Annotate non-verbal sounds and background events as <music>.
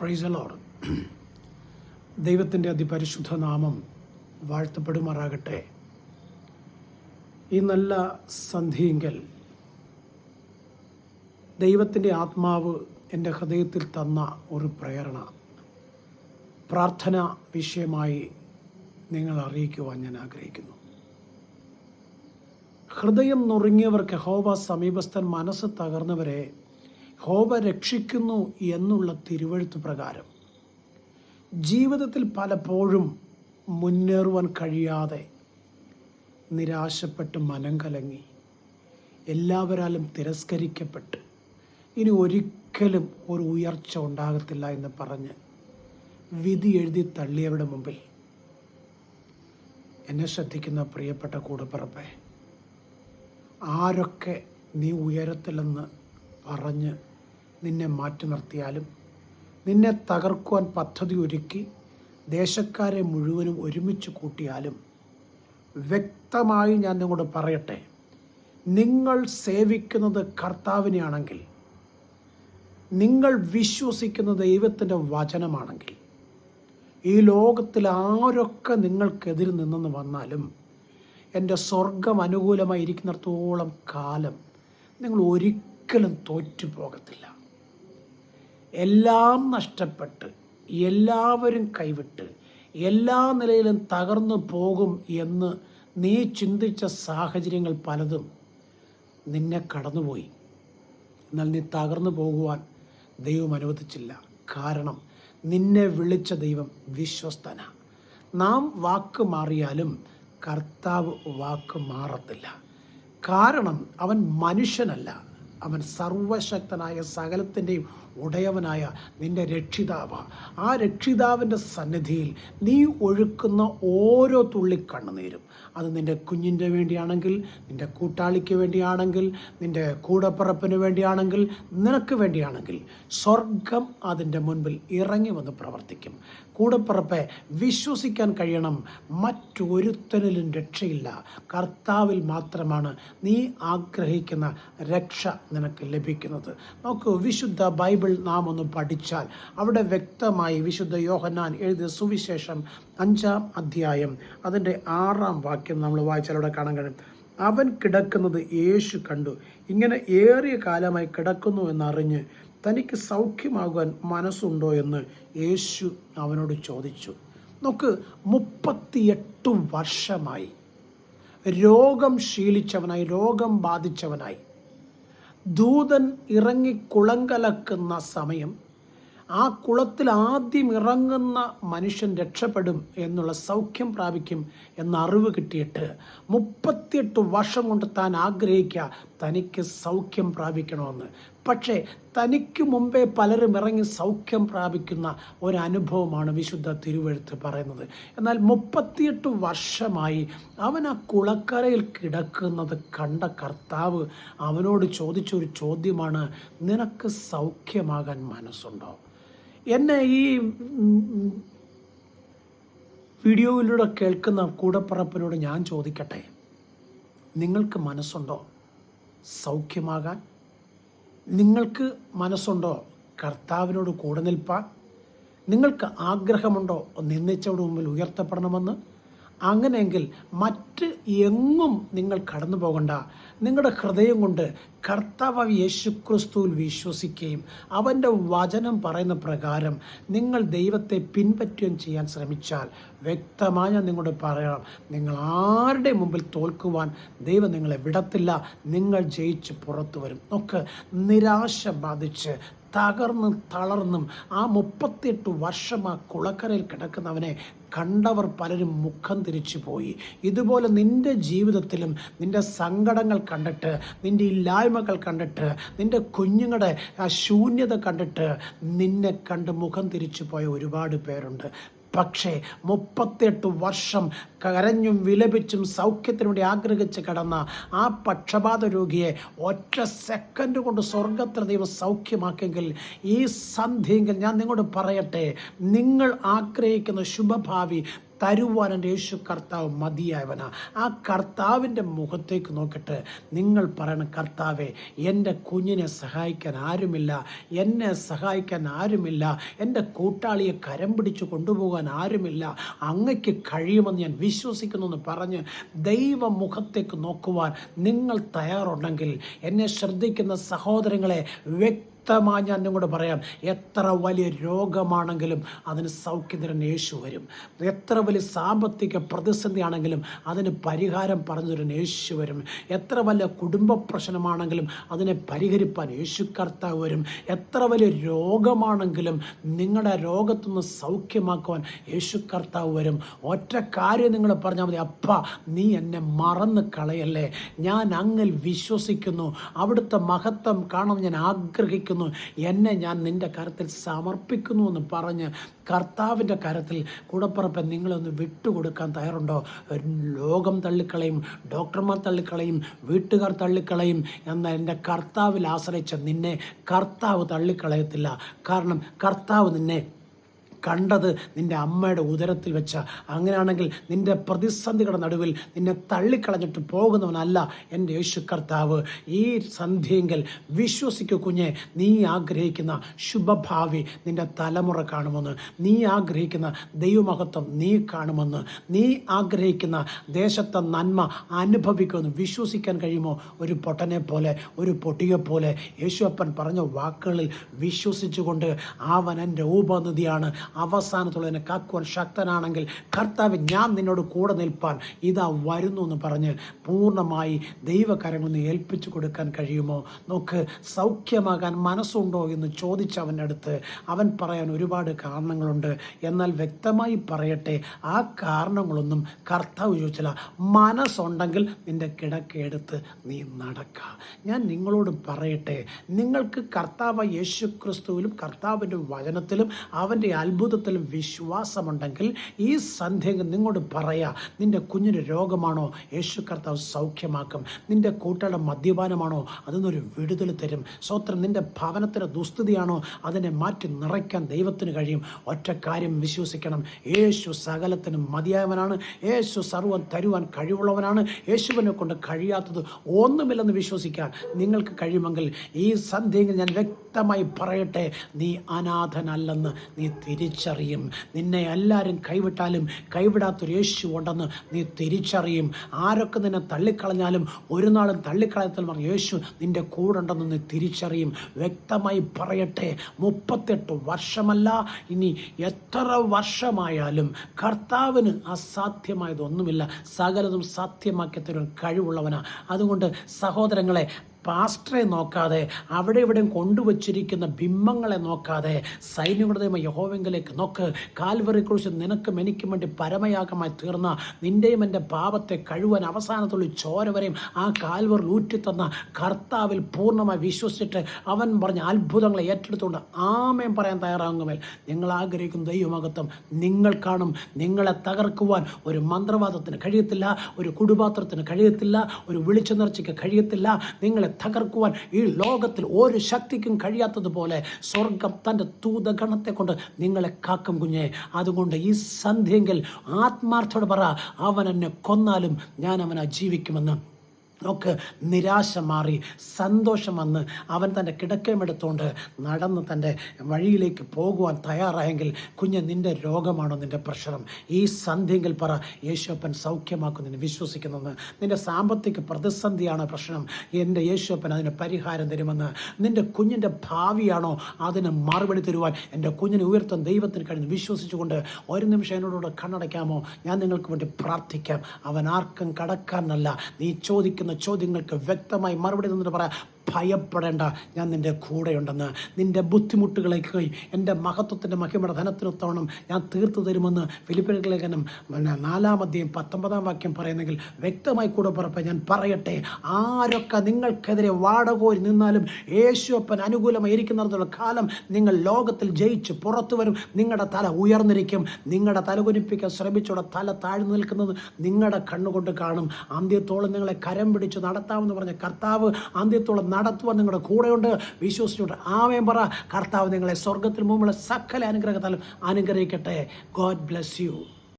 പ്രൈസലോട് <clears throat> ദൈവത്തിന്റെ അതിപരിശുദ്ധ നാമം വാഴ്ത്തപ്പെടുമാറാകട്ടെ. ഈ നല്ല സന്ധിയെങ്കിൽ ദൈവത്തിന്റെ ആത്മാവ് എന്റെ ഹൃദയത്തിൽ തന്ന ഒരു പ്രേരണ പ്രാർത്ഥന വിഷയമായി നിങ്ങൾ അറിയിക്കുവാൻ ഞാൻ ആഗ്രഹിക്കുന്നു. ഹൃദയം നുറുങ്ങിയവർക്ക് ഹോവ സമീപസ്ഥൻ മനസ്സ് തകർന്നവരെ ഹോവ രക്ഷിക്കുന്നു എന്നുള്ള തിരുവഴുത്ത് പ്രകാരം ജീവിതത്തിൽ പലപ്പോഴും മുന്നേറുവാൻ കഴിയാതെ നിരാശപ്പെട്ട് മനം കലങ്ങി എല്ലാവരാലും തിരസ്കരിക്കപ്പെട്ട് ഇനി ഒരിക്കലും ഒരു ഉയർച്ച ഉണ്ടാകത്തില്ല എന്ന് പറഞ്ഞ് വിധി എഴുതി തള്ളിയവരുടെ മുമ്പിൽ എന്നെ ശ്രദ്ധിക്കുന്ന പ്രിയപ്പെട്ട കൂടപ്പിറപ്പേ ആരൊക്കെ നീ ഉയരത്തിലെന്ന് പറഞ്ഞ് നിന്നെ മാറ്റി നിർത്തിയാലും നിന്നെ തകർക്കുവാൻ പദ്ധതി ഒരുക്കി ദേശക്കാരെ മുഴുവനും ഒരുമിച്ച് കൂട്ടിയാലും വ്യക്തമായി ഞാൻ നിങ്ങളോട് പറയട്ടെ നിങ്ങൾ സേവിക്കുന്നത് കർത്താവിനെയാണെങ്കിൽ നിങ്ങൾ വിശ്വസിക്കുന്ന ദൈവത്തിന്റെ വചനമാണെങ്കിൽ ഈ ലോകത്തിൽ ആരൊക്കെ നിങ്ങൾക്കെതിരെ നിന്നെന്ന് വന്നാലും എന്റെ സ്വർഗം അനുകൂലമായി ഇരിക്കുന്നിടത്തോളം കാലം നിങ്ങൾ ഒരിക്കലും തോറ്റു പോകത്തില്ല എല്ലാം നഷ്ടപ്പെട്ട് എല്ലാവരും കൈവിട്ട് എല്ലാ നിലയിലും തകർന്നു പോകും എന്ന് നീ ചിന്തിച്ച സാഹചര്യങ്ങൾ പലതും നിന്നെ കടന്നുപോയി. എന്നാൽ നീ തകർന്നു പോകുവാൻ ദൈവം അനുവദിച്ചില്ല. കാരണം നിന്നെ വിളിച്ച ദൈവം വിശ്വസ്തന. നാം വാക്ക് മാറിയാലും കർത്താവ് വാക്ക് മാറത്തില്ല. കാരണം അവൻ മനുഷ്യനല്ല. അവൻ സർവശക്തനായ സകലത്തിന്റെയും ഉടയവനായ നിന്റെ രക്ഷിതാവ്. ആ രക്ഷിതാവിന്റെ സന്നിധിയിൽ നീ ഒഴുക്കുന്ന ഓരോ തുള്ളി കണ്ണുനീരും അത് നിന്റെ കുഞ്ഞിന്റെ വേണ്ടിയാണെങ്കിൽ നിന്റെ കൂട്ടാളിക്ക് വേണ്ടിയാണെങ്കിൽ നിന്റെ കൂടപ്പിറപ്പിന് വേണ്ടിയാണെങ്കിൽ നിനക്ക് വേണ്ടിയാണെങ്കിൽ സ്വർഗം അതിന്റെ മുൻപിൽ ഇറങ്ങി വന്ന് പ്രവർത്തിക്കും. കൂടപ്പിറപ്പെ വിശ്വസിക്കാൻ കഴിയണം. മറ്റൊരുത്തനിലും രക്ഷയില്ല. കർത്താവിൽ മാത്രമാണ് നീ ആഗ്രഹിക്കുന്ന രക്ഷ നിനക്ക് ലഭിക്കുന്നത്. നോക്കൂ വിശുദ്ധ ബൈബിൾ നാം ഒന്ന് പഠിച്ചാൽ അവിടെ വ്യക്തമായി വിശുദ്ധ യോഹന്നാൻ എഴുതിയ സുവിശേഷം അഞ്ചാം അധ്യായം അതിന്റെ ആറാം വാക്യം നമ്മൾ വായിച്ചാൽ അവിടെ കാണാൻ കഴിയും. അവൻ കിടക്കുന്നത് യേശു കണ്ടു. ഇങ്ങനെ ഏറിയ കാലമായി കിടക്കുന്നു എന്നറിഞ്ഞ് തനിക്ക് സൗഖ്യമാകുവാൻ മനസ്സുണ്ടോ എന്ന് യേശു അവനോട് ചോദിച്ചു. നോക്ക് മുപ്പത്തിയെട്ട് വർഷമായി. രോഗം ശീലിച്ചവനായി രോഗം ബാധിച്ചവനായി. ദൂതൻ ഇറങ്ങി കുളം കലക്കുന്ന സമയം ആ കുളത്തിൽ ആദ്യം ഇറങ്ങുന്ന മനുഷ്യൻ രക്ഷപ്പെടും എന്നുള്ള സൗഖ്യം പ്രാപിക്കും എന്ന അറിവ് കിട്ടിയിട്ട് മുപ്പത്തിയെട്ട് വർഷം കൊണ്ട് താൻ ആഗ്രഹിക്കുക. തനിക്ക് സൗഖ്യം പ്രാപിക്കണമെന്ന്. പക്ഷേ തനിക്ക് മുമ്പേ പലരും ഇറങ്ങി സൗഖ്യം പ്രാപിക്കുന്ന ഒരനുഭവമാണ് വിശുദ്ധ തിരുവഴുത്ത് പറയുന്നത്. എന്നാൽ മുപ്പത്തിയെട്ട് വർഷമായി അവൻ ആ കുളക്കരയിൽ കിടക്കുന്നത് കണ്ട കർത്താവ് അവനോട് ചോദിച്ചൊരു ചോദ്യമാണ് നിനക്ക് സൗഖ്യമാകാൻ മനസ്സുണ്ടോ? എന്നെ ഈ വീഡിയോയിലൂടെ കേൾക്കുന്ന കൂടപ്പറപ്പിനോട് ഞാൻ ചോദിക്കട്ടെ? നിങ്ങൾക്ക് മനസ്സുണ്ടോ? സൗഖ്യമാകാൻ? നിങ്ങൾക്ക് മനസ്സുണ്ടോ? കർത്താവിനോട് കൂടെ നിൽപ്പാൻ? നിങ്ങൾക്ക് ആഗ്രഹമുണ്ടോ? നിന്നിച്ചവിടെ മുമ്പിൽ ഉയർത്തപ്പെടണമെന്ന്? അങ്ങനെയെങ്കിൽ മറ്റ് എങ്ങും നിങ്ങൾ കടന്നു പോകണ്ട. നിങ്ങളുടെ ഹൃദയം കൊണ്ട് കർത്താവ് യേശുക്രിസ്തുവിൽ വിശ്വസിക്കുകയും അവന്റെ വചനം പറയുന്ന പ്രകാരം നിങ്ങൾ ദൈവത്തെ പിൻപറ്റുകയും ചെയ്യാൻ ശ്രമിച്ചാൽ വ്യക്തമായി ഞാൻ നിങ്ങളോട് പറയാം നിങ്ങൾ ആരുടെ മുമ്പിൽ തോൽക്കുവാൻ ദൈവം നിങ്ങളെ വിടത്തില്ല നിങ്ങൾ ജയിച്ച് പുറത്തു വരും. നോക്ക് നിരാശ ബാധിച്ച് തകർന്നും തളർന്നും ആ മുപ്പത്തിയെട്ട് വർഷം ആ കുളക്കരയിൽ കിടക്കുന്നവനെ കണ്ടവർ പലരും മുഖം തിരിച്ചു പോയി. ഇതുപോലെ നിന്റെ ജീവിതത്തിലും നിന്റെ സങ്കടങ്ങൾ കണ്ടിട്ട് നിന്റെ ഇല്ലായ്മകൾ കണ്ടിട്ട് നിന്റെ കുഞ്ഞുങ്ങളുടെ ആ ശൂന്യത കണ്ടിട്ട് നിന്നെ കണ്ട് മുഖം തിരിച്ചു പോയ ഒരുപാട് പേരുണ്ട്. പക്ഷേ മുപ്പത്തെട്ട് വർഷം കരഞ്ഞും വിലപിച്ചും സൗഖ്യത്തിനു വേണ്ടി ആഗ്രഹിച്ച് കടന്ന ആ പക്ഷപാത രോഗിയെ ഒറ്റ സെക്കൻഡ് കൊണ്ട് സ്വർഗത്തിന് ദൈവം സൗഖ്യമാക്കിയെങ്കിൽ ഈ സന്ധിയെങ്കിൽ ഞാൻ നിങ്ങളോട് പറയട്ടെ നിങ്ങൾ ആഗ്രഹിക്കുന്ന ശുഭഭാവി തരുവാൻ യേശു കർത്താവ് മതിയായവനാ. ആ കർത്താവിന്റെ മുഖത്തേക്ക് നോക്കിയിട്ട് നിങ്ങൾ പറയണം കർത്താവെ എന്റെ കുഞ്ഞിനെ സഹായിക്കാൻ ആരുമില്ല എന്നെ സഹായിക്കാൻ ആരുമില്ല എന്റെ കൂട്ടാളിയെ കരം പിടിച്ച് കൊണ്ടുപോകാൻ ആരുമില്ല അങ്ങയ്ക്ക് കഴിയുമെന്ന് ഞാൻ വിശ്വസിക്കുന്നു എന്ന് പറഞ്ഞ് ദൈവ മുഖത്തേക്ക് നോക്കുവാൻ നിങ്ങൾ തയ്യാറുണ്ടെങ്കിൽ എന്നെ ശ്രദ്ധിക്കുന്ന സഹോദരങ്ങളെ വ്യക്തി വ്യക്തമായി ഞാൻ നിങ്ങളോട് പറയാം എത്ര വലിയ രോഗമാണെങ്കിലും അതിന് സൗഖ്യതരൻ യേശു വരും. എത്ര വലിയ സാമ്പത്തിക പ്രതിസന്ധിയാണെങ്കിലും അതിന് പരിഹാരം പറഞ്ഞു തരാൻ യേശു വരും. എത്ര വലിയ കുടുംബ പ്രശ്നമാണെങ്കിലും അതിനെ പരിഹരിപ്പാൻ യേശു കർത്താവ് വരും. എത്ര വലിയ രോഗമാണെങ്കിലും നിങ്ങളുടെ രോഗത്തുനിന്ന് സൗഖ്യമാക്കുവാൻ യേശു കർത്താവ് വരും. ഒറ്റ കാര്യം നിങ്ങൾ പറഞ്ഞാൽ മതി അപ്പ നീ എന്നെ മറന്ന് കളയല്ലേ? ഞാൻ അങ്ങിൽ വിശ്വസിക്കുന്നു. അവിടുത്തെ മഹത്വം കാണാൻ ഞാൻ ആഗ്രഹിക്കുന്നു. എന്നെ ഞാൻ നിന്റെ കരത്തിൽ സമർപ്പിക്കുന്നു എന്ന് പറഞ്ഞ് കർത്താവിന്റെ കരത്തിൽ കൂടപ്പുറപ്പെ നിങ്ങളൊന്ന് വിട്ടുകൊടുക്കാൻ തയ്യാറുണ്ടോ? ലോകം തള്ളിക്കളയും ഡോക്ടർമാർ തള്ളിക്കളയും വീട്ടുകാർ തള്ളിക്കളയും എന്നാൽ എന്റെ കർത്താവിൽ ആശ്രയിച്ച നിന്നെ കർത്താവ് തള്ളിക്കളയത്തില്ല. കാരണം കർത്താവ് നിന്നെ കണ്ടത് നിന്റെ അമ്മയുടെ ഉദരത്തിൽ വെച്ച. അങ്ങനെയാണെങ്കിൽ നിന്റെ പ്രതിസന്ധികളുടെ നടുവിൽ നിന്നെ തള്ളിക്കളഞ്ഞിട്ട് പോകുന്നവനല്ല എന്റെ യേശു കർത്താവ്. ഈ സന്ധ്യയെങ്കിൽ വിശ്വസിക്കൂ കുഞ്ഞെ നീ ആഗ്രഹിക്കുന്ന ശുഭഭാവി നിന്റെ തലമുറ കാണുമെന്ന്. നീ ആഗ്രഹിക്കുന്ന ദൈവമഹത്വം നീ കാണുമെന്ന്. നീ ആഗ്രഹിക്കുന്ന ദേശത്തെ നന്മ അനുഭവിക്കുമെന്ന് വിശ്വസിക്കാൻ കഴിയുമോ? ഒരു പൊട്ടനെ പോലെ ഒരു പൊട്ടിയെ പോലെ യേശുവപ്പൻ പറഞ്ഞ വാക്കുകളിൽ വിശ്വസിച്ചുകൊണ്ട് അവൻ എന്റെ ഉപനിധിയാണ്. അവസാനത്തുള്ളതിനെ കാക്കുവാൻ ശക്തനാണെങ്കിൽ കർത്താവ് ഞാൻ നിന്നോട് കൂടെ നിൽപ്പാൻ ഇതാ വരുന്നു എന്ന് പറഞ്ഞ് പൂർണമായി ദൈവകരങ്ങൾ നിന്ന് ഏൽപ്പിച്ചു കൊടുക്കാൻ കഴിയുമോ? നോക്ക് സൗഖ്യമാകാൻ മനസ്സുണ്ടോ എന്ന് ചോദിച്ച അവന്റെ അടുത്ത് അവൻ പറയാൻ ഒരുപാട് കാരണങ്ങളുണ്ട്. എന്നാൽ വ്യക്തമായി പറയട്ടെ ആ കാരണങ്ങളൊന്നും കർത്താവ് ചോദിച്ചില്ല. മനസ്സുണ്ടെങ്കിൽ നിന്റെ കിടക്കെടുത്ത് നീ നടക്കുക ഞാൻ നിങ്ങളോട് പറയട്ടെ നിങ്ങൾക്ക് കർത്താവ് യേശു ക്രിസ്തുവിലും കർത്താവിന്റെ വചനത്തിലും അവന്റെ അത്ഭുതത്തിലും വിശ്വാസമുണ്ടെങ്കിൽ ഈ സന്ധ്യകൾ നിങ്ങോട് പറയാ നിന്റെ കുഞ്ഞിന് രോഗമാണോ? യേശു കർത്താവ് സൗഖ്യമാക്കും. നിന്റെ കൂട്ടയുടെ മദ്യപാനമാണോ? അതിനൊരു വിടുതൽ തരും. സ്വത്രം നിന്റെ ഭവനത്തിന്റെ ദുസ്ഥിതിയാണോ? അതിനെ മാറ്റി നിറയ്ക്കാൻ ദൈവത്തിന് കഴിയും. ഒറ്റ കാര്യം വിശ്വസിക്കണം. യേശു സകലത്തിനും മതിയായവനാണ്. യേശു സർവം തരുവാൻ കഴിവുള്ളവനാണ്. യേശുവിനെ കൊണ്ട് കഴിയാത്തത് ഒന്നുമില്ലെന്ന് വിശ്വസിക്കാൻ നിങ്ങൾക്ക് കഴിയുമെങ്കിൽ ഈ സന്ധ്യയിൽ ഞാൻ വ്യക്തമായി പറയട്ടെ. നീ അനാഥനല്ലെന്ന് നീ തിരിച്ചറിയും. നിന്നെ എല്ലാവരും കൈവിട്ടാലും കൈവിടാത്തൊരു യേശു ഉണ്ടെന്ന് നീ തിരിച്ചറിയും. ആരൊക്കെ നിന്നെ തള്ളിക്കളഞ്ഞാലും ഒരു നാളും തള്ളിക്കളയത്തിൽ പറഞ്ഞ യേശു നിന്റെ കൂടെ ഉണ്ടെന്ന് നീ തിരിച്ചറിയും. വ്യക്തമായി പറയട്ടെ മുപ്പത്തെട്ട് വർഷമല്ല ഇനി എത്ര വർഷമായാലും കർത്താവിന് അസാധ്യമായതൊന്നുമില്ല. സകലതും സാധ്യമാക്കി തരുവാൻ കഴിവുള്ളവനാണ് അതുകൊണ്ട് സഹോദരങ്ങളെ പാസ്റ്ററെ നോക്കാതെ അവിടെ ഇവിടെയും കൊണ്ടുവച്ചിരിക്കുന്ന ബിംബങ്ങളെ നോക്കാതെ സൈന്യങ്ങളുടെ ദൈവം യഹോവെങ്കിലേക്ക് നോക്ക്. കാൽവറി കുറിച്ച് നിനക്കും എനിക്കും വേണ്ടി പരമയാഗമായി തീർന്ന നിന്റെയും എന്റെ പാപത്തെ കഴുവാൻ അവസാനത്തുള്ള ചോര വരെയും ആ കാൽവറിൽ ഊറ്റിത്തന്ന കർത്താവിൽ പൂർണമായി വിശ്വസിച്ചിട്ട് അവൻ പറഞ്ഞ അത്ഭുതങ്ങളെ ഏറ്റെടുത്തുകൊണ്ട് ആമയം പറയാൻ തയ്യാറാകുമേൽ നിങ്ങൾ ആഗ്രഹിക്കുന്ന ദൈവമകത്വം നിങ്ങൾ കാണും. നിങ്ങളെ തകർക്കുവാൻ ഒരു മന്ത്രവാദത്തിന് കഴിയത്തില്ല ഒരു കുടുപാത്രത്തിന് കഴിയത്തില്ല ഒരു വിളിച്ചു നേർച്ചയ്ക്ക് കഴിയത്തില്ല. നിങ്ങളെ തകർക്കുവാൻ ഈ ലോകത്തിൽ ഒരു ശക്തിക്കും കഴിയാത്തതുപോലെ സ്വർഗം തന്റെ തൂതഗണത്തെ കൊണ്ട് നിങ്ങളെ കാക്കും കുഞ്ഞെ. അതുകൊണ്ട് ഈ സന്ധ്യയെങ്കിൽ ആത്മാർത്ഥോട് പറ അവൻ എന്നെ കൊന്നാലും ഞാൻ അവനെ ജീവിക്കുമെന്ന്. നോക്ക് നിരാശ മാറി സന്തോഷം വന്ന് അവൻ തന്റെ കിടക്കമെടുത്തുകൊണ്ട് നടന്ന് തന്റെ വഴിയിലേക്ക് പോകുവാൻ തയ്യാറായെങ്കിൽ കുഞ്ഞ് നിന്റെ രോഗമാണോ നിന്റെ പ്രഷറും ഈ സന്ധ്യങ്കിൽ പറ യേശോപ്പൻ സൗഖ്യമാക്കുന്നതിന് വിശ്വസിക്കുന്നെന്ന്. നിന്റെ സാമ്പത്തിക പ്രതിസന്ധിയാണ് പ്രശ്നം? എന്റെ യേശോപ്പൻ അതിന് പരിഹാരം തരുമെന്ന്. നിന്റെ കുഞ്ഞിന്റെ ഭാവിയാണോ അതിന് മറുപടി തരുവാൻ? എന്റെ കുഞ്ഞിനെ ഉയർത്താൻ ദൈവത്തിന് കഴിഞ്ഞ് വിശ്വസിച്ചുകൊണ്ട് ഒരു നിമിഷം എന്നോടുകൂടെ കണ്ണടയ്ക്കാമോ? ഞാൻ നിങ്ങൾക്ക് വേണ്ടി പ്രാർത്ഥിക്കാം. അവൻ ആർക്കും കടക്കാനല്ല നീ ചോദിക്കുന്ന ചോദ്യങ്ങൾക്ക് വ്യക്തമായി മറുപടി തന്നിട്ട് പറയാം ഭയപ്പെടേണ്ട. ഞാൻ നിന്റെ കൂടെയുണ്ടെന്ന്. നിന്റെ ബുദ്ധിമുട്ടുകളേക്ക് എന്റെ മഹത്വത്തിന്റെ മഹിമയുടെ ധനത്തിനൊത്തവണ്ണം ഞാൻ തീർത്തു തരുമെന്ന് ഫിലിപ്പിൻ ലേഖനം പിന്നെ നാലാമധ്യം പത്തൊമ്പതാം വാക്യം പറയുന്നെങ്കിൽ വ്യക്തമായി കൂടെ പുറപ്പെ ഞാൻ പറയട്ടെ. ആരൊക്കെ നിങ്ങൾക്കെതിരെ വാടകോരി നിന്നാലും യേശുവപ്പൻ അനുകൂലമായി ഇരിക്കുന്നിടത്തോളം കാലം നിങ്ങൾ ലോകത്തിൽ ജയിച്ച് പുറത്തു വരും. നിങ്ങളുടെ തല ഉയർന്നിരിക്കും. നിങ്ങളുടെ തല കുനിപ്പിക്കാൻ ശ്രമിച്ചോടെ തല താഴ്ന്നു നിൽക്കുന്നത് നിങ്ങളുടെ കണ്ണുകൊണ്ട് കാണും. അന്ത്യത്തോളം നിങ്ങളെ കരം പിടിച്ച് നടത്താമെന്ന് പറഞ്ഞ കർത്താവ് അന്ത്യത്തോളം നടത്തുവാൻ നിങ്ങളുടെ കൂടെയുണ്ട് വിശ്വസിച്ചുകൊണ്ട്. ആമേം പറ. കർത്താവ് നിങ്ങളെ സ്വർഗത്തിന് മുമ്പുള്ള സകല അനുഗ്രഹത്താലും അനുഗ്രഹിക്കട്ടെ. God bless you